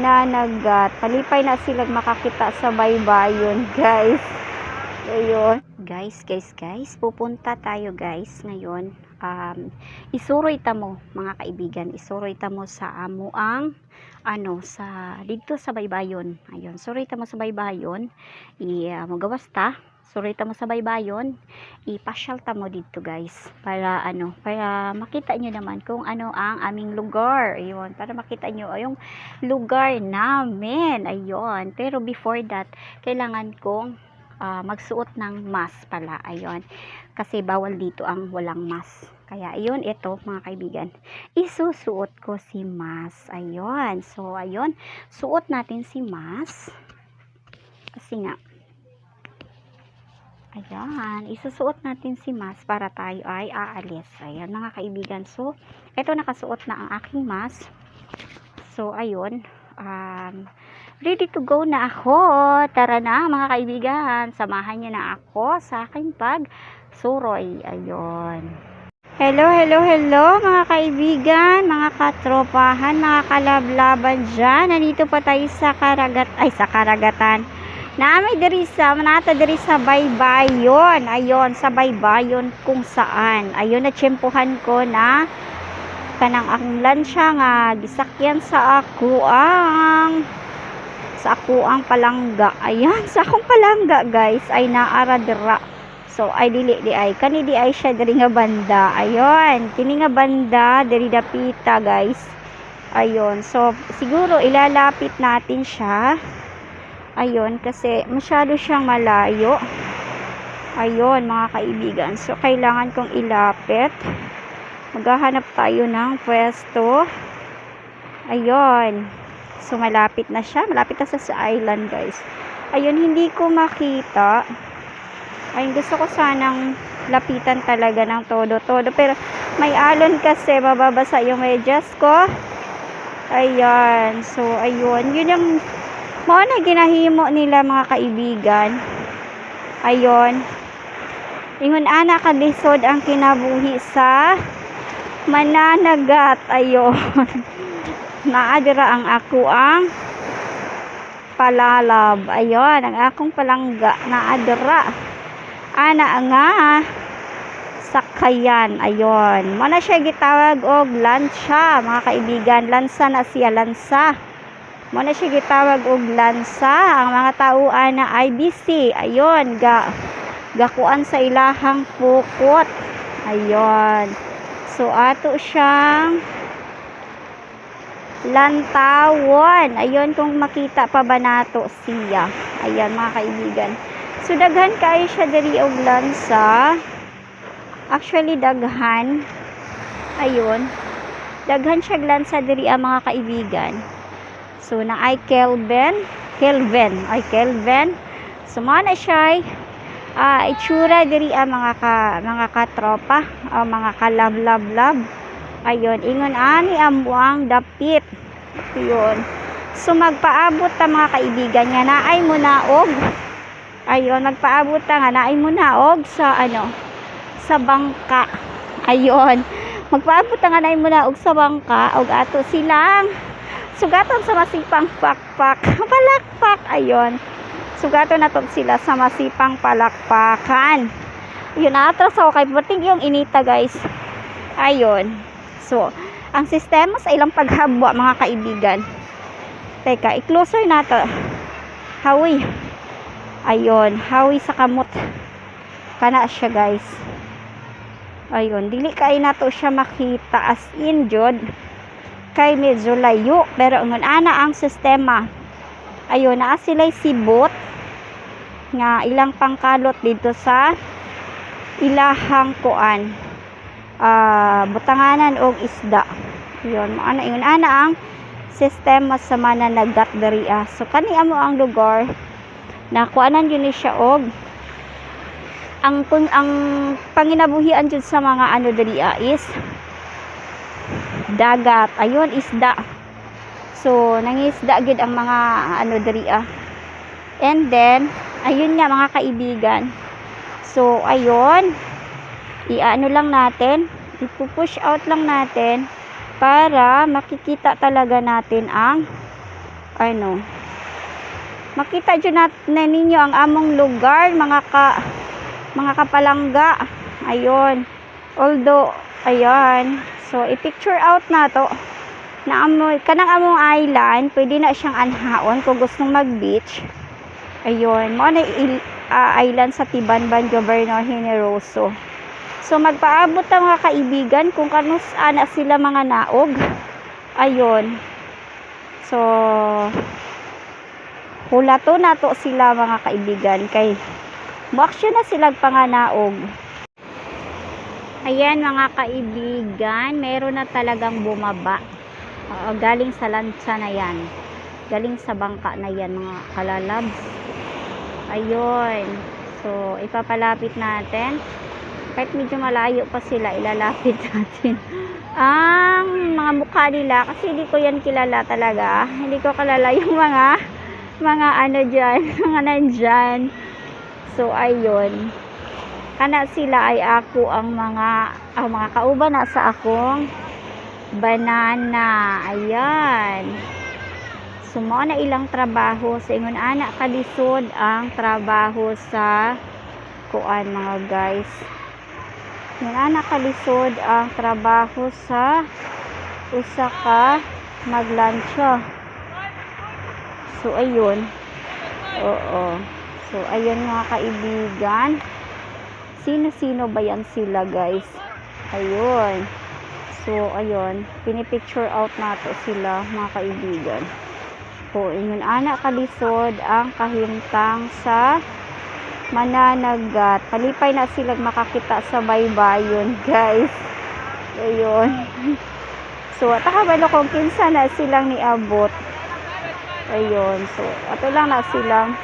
sa mananagat. Palipay na sila makakita sa baybayon, guys. Ayun. Guys, guys, guys. Pupunta tayo, guys, ngayon. Um, isuroy ta mo, mga kaibigan. Isuroy ta mo sa amo ang ano, sa dito sa baybayon. Ayun. Suroy ta mo sa baybayon. I, uh, magawas ta. Suroy ta mo sa baybayon. Ipasyal ta mo dito, guys. Para ano, para makita nyo naman kung ano ang aming lugar. Ayun. Para makita nyo yung lugar namin. Ayun. Pero before that, kailangan kong ah, magsuot ng mask pala. Ayun. Kasi bawal dito ang walang mask. Kaya ayun, ito mga kaibigan. Isusuot ko si mask. Ayun. So, ayun. Suot natin si mask. Kasi nga, Ayan, isusuot natin si mask para tayo ay aalis. Ayan mga kaibigan. So, ito nakasuot na ang aking mask. So, ayun. Um, ready to go na ako. Tara na mga kaibigan. Samahan niyo na ako sa aking pag suroy. Ayun. Hello, hello, hello mga kaibigan, mga katropahan, mga kalablaban dyan. Nandito pa tayo sa karagat, ay sa karagatan. Naamay diri sa, manata diri sa baybayon. Ayon, sa baybayon kung saan. Ayon na tsempuhan ko na kanang ang lansya nga gisakyan sa ako ang sa ako ang palangga. Ayan sa akong palangga guys ay naara dira. So ay dili di ay. Kani di ay siya diri nga banda. Ayon kini nga banda diri dapita guys. Ayon so siguro ilalapit natin siya ayon kasi masyado siyang malayo. Ayon mga kaibigan. So kailangan kong ilapit. Maghahanap tayo ng pwesto. Ayun. So malapit na siya. Malapit na sa, sa island guys. Ayun hindi ko makita. Ayun gusto ko sanang lapitan talaga ng todo todo pero may alon kasi. Mababasa yung medyas ko. Ayan. So ayun. Yun yung mga na ginahimo nila mga kaibigan. Ayun ingon ana kalisod ang kinabuhi sa mananagat. Ayon. Naadira ang ako ang palalab. Ayon ang akong palangga. Naadira ana nga sakayan ayon. Mo na siya gitawag og lansa mga kaibigan. Lansa na siya lansa mo na siya gitawag og lansa ang mga tao ana IBC ayon ga gakuan sa ilahang pukot ayon So, ato siyang lantawon. Ayun, kung makita pa ba nato siya. Ayan, mga kaibigan. So, daghan kayo siya diri og lansa. Actually, daghan. Ayun. Daghan siya lansa diri ang mga kaibigan. So, na ay Kelvin. Kelvin. Ay, Kelvin. So, mga na siya ah itsura diri ang mga ka, mga katropa o mga kalab-lab-lab. Ayun ingon ani ambuang dapit. Yun so magpaabot ta mga kaibigan nga naay mo naog ayun magpaabot ta nga naay mo naog sa ano sa bangka. Ayun. Magpaabot ta nga naay mo naog sa bangka. Og ato silang sugatan sa masipang pakpak. Palakpak ayun. Sugato na to sila sa masipang palakpakan. Yun atras ako kay bating yung inita guys. Ayun. So ang sistema sa ilang paghabwa mga kaibigan. Teka i-closer na to. Hawi. Ayun hawi sa kamot. Kana siya guys. Ayun dili kay na to siya makita. As in jod kay medyo layo pero ngun ana ang sistema. Ayun naa sila'y sibot nga ilang pangkalot dito sa ilahang kuan uh, butanganan og isda. Yon mo ana ingon ana ang sistema sa mananagat dariya so kani amo ang lugar na kuanan yun siya og ang kung ang panginabuhian jud sa mga ano dariya is dagat. Ayon isda. So nangisda gid ang mga ano dariya and then ayun nga mga kaibigan. So ayun. I-ano lang natin. Ipupush out lang natin para makikita talaga natin ang ano makita dyan natin na ninyo ang among lugar mga ka mga kapalangga. Ayun. Although ayan so i-picture out na to. Na amoy kanang among island pwede na siyang anhaon kung gustong mag beach ayun mo na ah, island sa Tibanban Governor Generoso. So magpaabot ang mga kaibigan kung kanus ana sila mga naog. Ayun. So hulato na to sila mga kaibigan kay Muaksyon na sila panganaog. Ayan mga kaibigan, meron na talagang bumaba. Oo, galing sa lansa na yan. Galing sa bangka na yan mga kalalabs. Ayun. So, ipapalapit natin. Kahit medyo malayo pa sila, ilalapit natin. Ang mga mukha nila, kasi hindi ko yan kilala talaga. Hindi ko kilala yung mga mga ano dyan, mga nandyan. So ayun. Kana sila ay ako ang mga ang mga kauban na sa akong banana. Ayan. Sumo na ilang trabaho sa ingon ana kalisod ang trabaho sa kuan mga guys. Ingon ana kalisod ang trabaho sa usa ka maglansyo. So ayun. Oo. So, ayun mga kaibigan. Sino-sino ba yan sila, guys? Ayun. So, ayun. Pinipicture out nato sila, mga kaibigan. So, ingon anak kalisod ang kahimtang sa mananagat. Palipay na sila makakita sa baybayon, guys. Ayun. So, takabalo kung kinsa na silang niabot. Ayun. So, ato lang na silang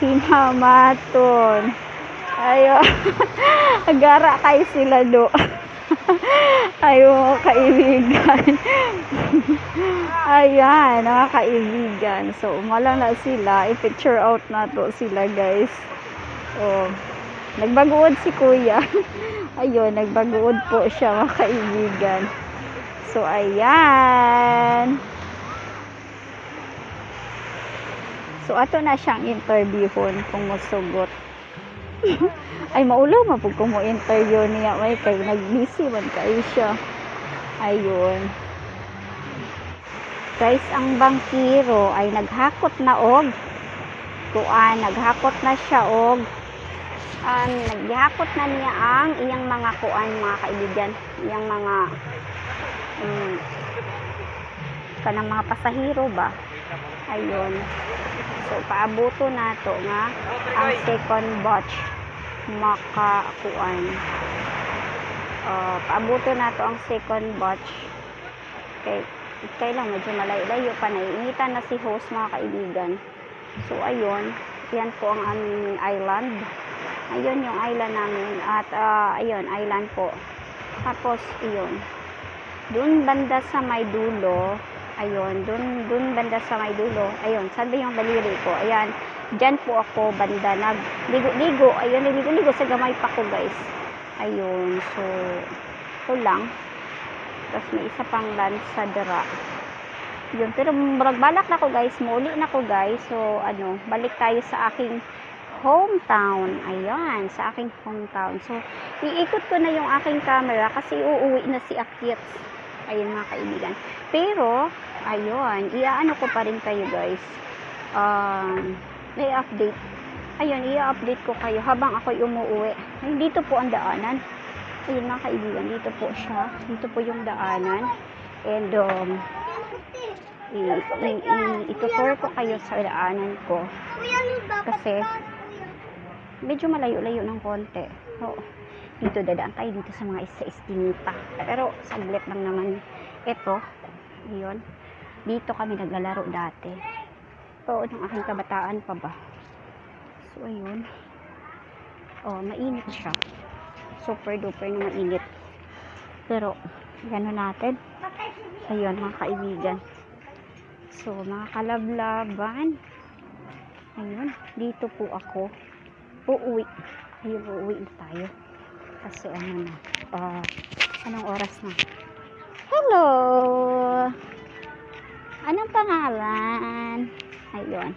hinamaton. Ayo. Agara kay sila do. Ayo kaibigan. Ayan, mga kaibigan. So, umala na sila. I-picture out na to sila, guys. Oh. Nagbaguod si kuya. Ayun, nagbaguod po siya, mga kaibigan. So, ayan. So, ato na siyang interviewon kung masugot. Ay, maulaw po kung mo interview niya. May kay nag-busy man kayo siya. Ayun. Guys, ang bangkiro ay naghakot na og kuan, naghakot na siya og um, naghakot na niya ang iyang mga kuan mga kaibigan, iyang mga um, kanang mga pasahero ba? Ayun. So, paabuto na to nga ang second batch makakuan. Uh, paabuto na to ang second batch. Okay, kay lang medyo malayo-layo pa naiinitan na si host mga kaibigan. So, ayun. Yan po ang aming island. Ayun yung island namin. At, uh, ayun, island po. Tapos, ayun. Doon banda sa may dulo, Ayun, dun, dun banda sa may dulo. Ayun, saan ba yung daliri ko? Ayan, dyan po ako banda. Nagligo-ligo. Ayun, nagligo-ligo sa gamay pa ko, guys. Ayun, so, ito lang. Tapos may isa pang land sa dara. Yun, pero balak na ko, guys. Muli na ko, guys. So, ano, balik tayo sa aking hometown. Ayan, sa aking hometown. So, iikot ko na yung aking camera kasi uuwi na si Akits. Ayun mga kaibigan. Pero, ayun, iaano ko pa rin kayo guys. Um, i-update. Ayun, i-update ko kayo habang ako'y umuwi. Ayun, dito po ang daanan. Ayun mga kaibigan, dito po siya. Dito po yung daanan. And, um, i- i- i- itutur ko kayo sa daanan ko. Kasi, medyo malayo-layo ng konti. So, dito dadaan tayo dito sa mga isa eskinita. Pero, saglit lang naman. Ito, yun. Dito kami naglalaro dati. Oo, ng aking kabataan pa ba. So, ayun. Oh, mainit siya. Super duper na mainit. Pero, gano'n natin. Ayun, mga kaibigan. So, mga kalablaban. Ayun, dito po ako. Uuwi. Ayun, uuwi na tayo. Kasi ano na. ah, anong oras na? Hello! Anong pangalan? Ayun.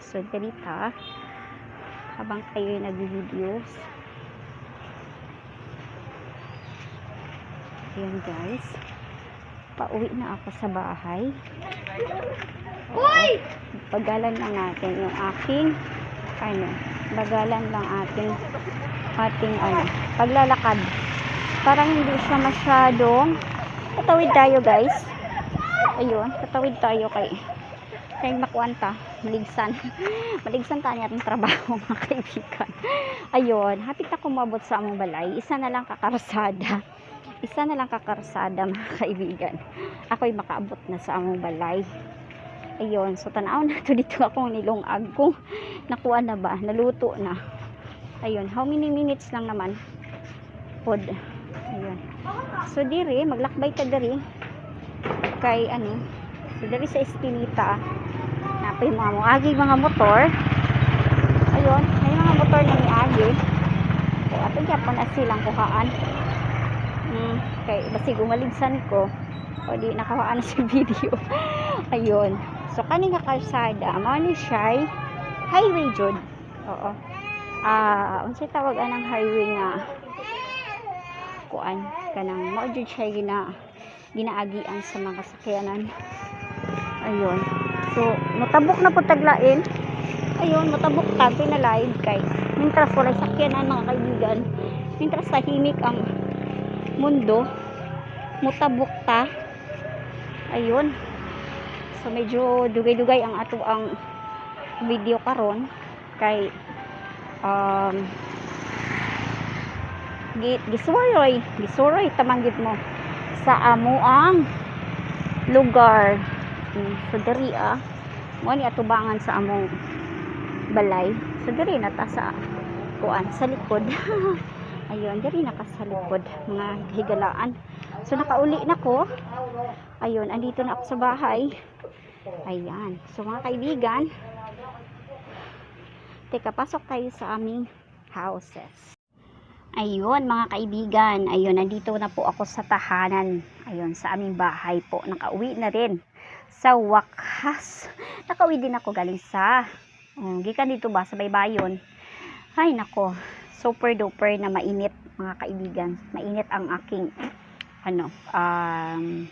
So, ganito. Habang kayo nag-videos. Ayan guys. Pauwi na ako sa bahay. Uy! Bagalan lang natin yung aking ano, bagalan lang ating ating ano, paglalakad. Parang hindi siya masyadong patawid tayo guys. Ayun, patawid tayo kay kay makuanta, maligsan. maligsan tayo atong trabaho mga kaibigan. Ayun, hapit na kumabot sa among balay. Isa na lang kakarasada. Isa na lang kakarsada mga kaibigan. Ako'y makaabot na sa among balay. Ayun, so tanaw na to dito akong nilungag kung nakuha na ba, naluto na. Ayun, how many minutes lang naman? Pod. Ayun. So diri, maglakbay ta diri kay ano, so diri sa Espinita. Napay mga muagi mga motor. Ayun, may mga motor na miagi. So ato gyapon na silang kuhaan. Mm, kay basig umaligsan ko. O di nakawaan na sa video. Ayun. So kani nga kalsada mao ni highway jud. Oo. Ah unsay tawag anang highway nga kuan? Kanang mao jud siya gina ginaagian sa mga sakyanan. Ayun so mutabok na po taglain. Ayun mutabok ta na live kay mintras wala sakyanan mga kaibigan. Mintras tahimik ang mundo mutabok ta. Ayun. So medyo dugay-dugay ang ato ang video karon. Kay um gi gisuroy gisuroy tamanggit mo. Sa amo ang lugar Hmm, so diri ah. Mo ni atubangan sa among balay. So diri na ta sa kuan sa likod. Ayun diri na ka sa likod mga higalaan. So nakauli na ko. Ayun andito na ako sa bahay. Ayan. So mga kaibigan teka pasok tayo sa aming houses. Ayun mga kaibigan ayun nandito na po ako sa tahanan. Ayun sa aming bahay po. Nakauwi na rin sa wakas nakauwi din ako galing sa um, gikan dito ba sa baybayon. Ay nako super duper na mainit mga kaibigan. Mainit ang aking ano um,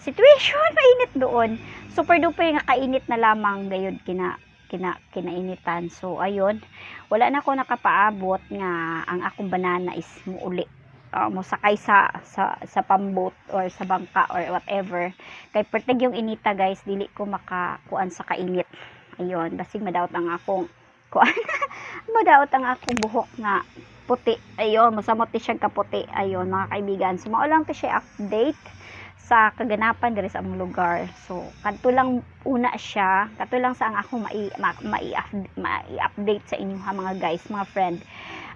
situation. Mainit doon. Super duper nga kainit na lamang gayud kina kina kinainitan. So ayun wala na ako nakapaabot nga ang akong banana is muuli uh, mo sakay sa sa sa pambot or sa bangka or whatever. Kay perteg yung inita guys dili ko makakuan sa kainit. Ayun basig madaot ang akong kuan. Madaot ang akong buhok nga puti. Ayun masamot ti siya kaputi. Ayun mga kaibigan so mao lang to siya update sa kaganapan diri sa among lugar. So kadto lang una siya kadto lang sa ang ako mai mai, mai update sa inyo ha mga guys mga friend.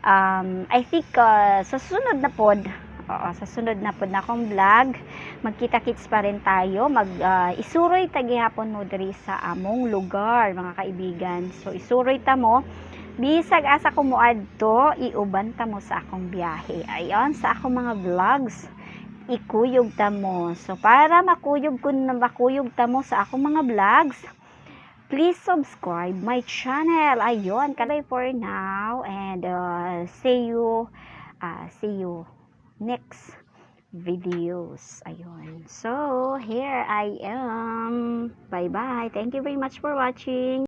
Um, I think uh, sa sunod na pod Oo, sa sunod na pod na akong vlog magkita-kits pa rin tayo. Mag uh, isuroy tagihapon mo diri sa among lugar mga kaibigan. So isuroy ta mo. Bisag asa ko mo adto iuban ta mo sa akong biyahe. Ayon sa akong mga vlogs ikuyog ta mo. So para makuyog kun makuyog ta mo sa akong mga vlogs please subscribe my channel. Ayon kalay for now. And uh, see you uh, see you next videos. Ayun. So here I am. Bye bye thank you very much for watching